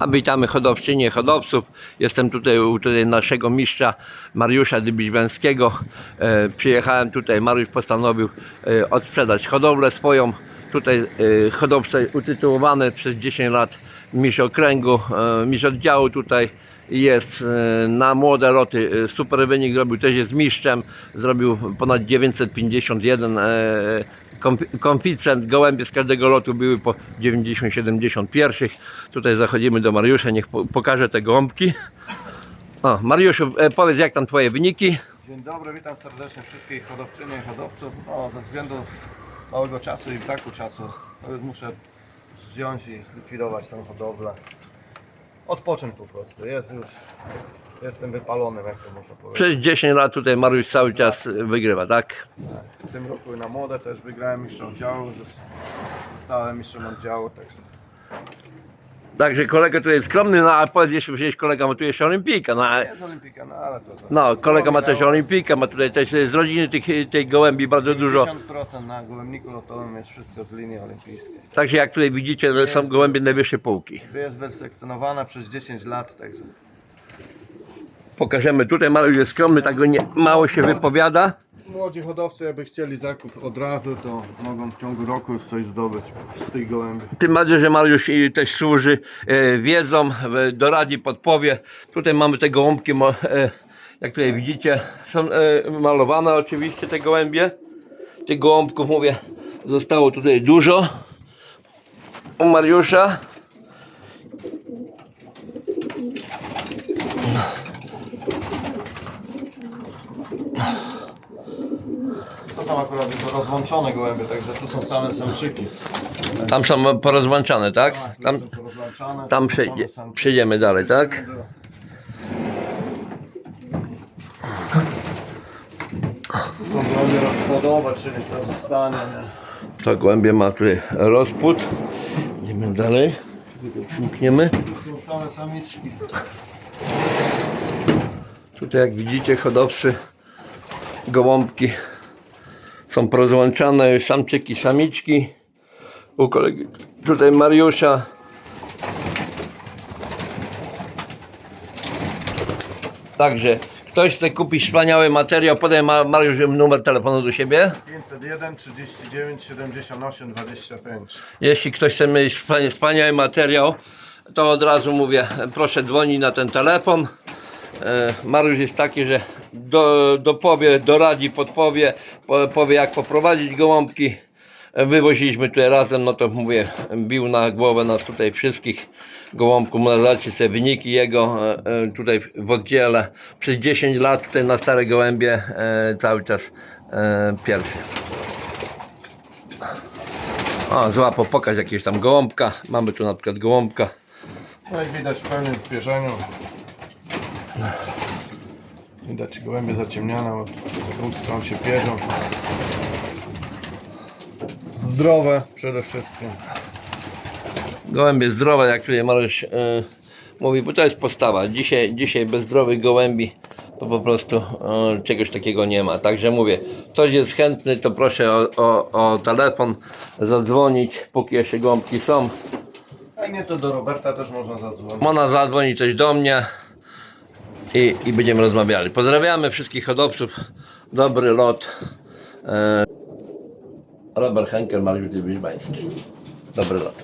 A witamy hodowczynie, hodowców. Jestem tutaj u tutaj naszego mistrza Mariusza Dybiźwęskiego. E, przyjechałem tutaj, Mariusz postanowił e, odsprzedać hodowlę swoją. Tutaj e, hodowca utytułowany przez 10 lat mistrz okręgu, e, mistrz oddziału tutaj jest e, na młode loty. e, Super wynik zrobił, też jest mistrzem. Zrobił ponad 951 e, konfi- konficent. Gołębie z każdego lotu były po 90-70 pierwszych. Tutaj zachodzimy do Mariusza, niech po, pokaże te gołąbki. O, Mariuszu, e, powiedz jak tam twoje wyniki? Dzień dobry, witam serdecznie wszystkich hodowczynie i hodowców. No, ze względu małego czasu i braku czasu, no już muszę zdjąć i zlikwidować tę hodowlę. Odpocząć po prostu, jest już, jestem wypalony, jak to można powiedzieć. Przez 10 lat tutaj Mariusz cały czas wygrywa, tak? W tym roku na młode też wygrałem mistrzem oddziału, zos- zostałem mistrzem oddziału, także Także kolega tutaj jest skromny, no a powiedz jeszcze, przecież kolega ma tu jeszcze olimpijkę, no, a- jest olimpika, no ale to... no kolega ma też olimpijkę, ma tutaj też z rodziny tych, tej gołębi bardzo dużo. 50% na gołębniku lotowym jest wszystko z linii olimpijskiej. Także jak tutaj widzicie, no, są gołębie najwyższej półki. Jest wyselekcjonowana przez 10 lat, także Pokażemy tutaj, Mariusz jest skromny, tak go nie, mało się wypowiada. Młodzi hodowcy, jakby chcieli zakup od razu, to mogą w ciągu roku coś zdobyć z tych gołębi. Tym bardziej, że Mariusz i też służy e, wiedzą, e, doradzi, podpowie. Tutaj mamy te gołąbki, mo- e, jak tutaj widzicie, są e, malowane oczywiście te gołębie. Tych gołąbków, mówię, zostało tutaj dużo u Mariusza. Są akurat rozłączone gołębie, także tu są same samczyki. Tam są porozłączane, tak? Tam, są porozłączane, tam tu są przejdzie, same samczyki. przejdziemy dalej, tak? Tu są gołębie rozpłodowe, czyli to zostanie. Nie? To głębie ma tutaj rozpód. Idziemy dalej. Przymkniemy. Tu są same samiczki. Tutaj jak widzicie hodowcy gołąbki są porozłączane samczyki, samiczki. U kolegi tutaj Mariusza. Także ktoś chce kupić wspaniały materiał, podaj Ma- Mariusz numer telefonu do siebie. 501 39 78 25. Jeśli ktoś chce mieć wspania- wspaniały materiał, to od razu mówię, proszę dzwonić na ten telefon. E, Mariusz jest taki, że do, dopowie, doradzi, podpowie, po- powie jak poprowadzić gołąbki. E, Wywoziliśmy tutaj razem, no to mówię, bił na głowę nas tutaj wszystkich gołąbków, zobaczcie sobie wyniki jego e, e, tutaj w oddziale. Przez 10 lat tutaj na stare gołębie cały czas pierwszy. O, złapał, pokaż jakiegoś tam gołąbka. Mamy tu na przykład gołąbka. No jak widać w pełnym pierzeniu. Widać gołębie zaciemniane, bo z dwóch stron się pierzą. Zdrowe przede wszystkim. Gołębie zdrowe, jak tutaj Mariusz yy, mówi, bo to jest postawa. Dzisiaj, dzisiaj bez zdrowych gołębi to po prostu yy, czegoś takiego nie ma. Także mówię, ktoś jest chętny, to proszę o, o, o telefon zadzwonić, póki jeszcze gołąbki są. Jak nie to do Roberta też można zadzwonić. Można zadzwonić coś do mnie i, i będziemy rozmawiali. Pozdrawiamy wszystkich hodowców. Dobry lot. E, Robert Henkel, Mariusz Dybiźbański. Dobry lot.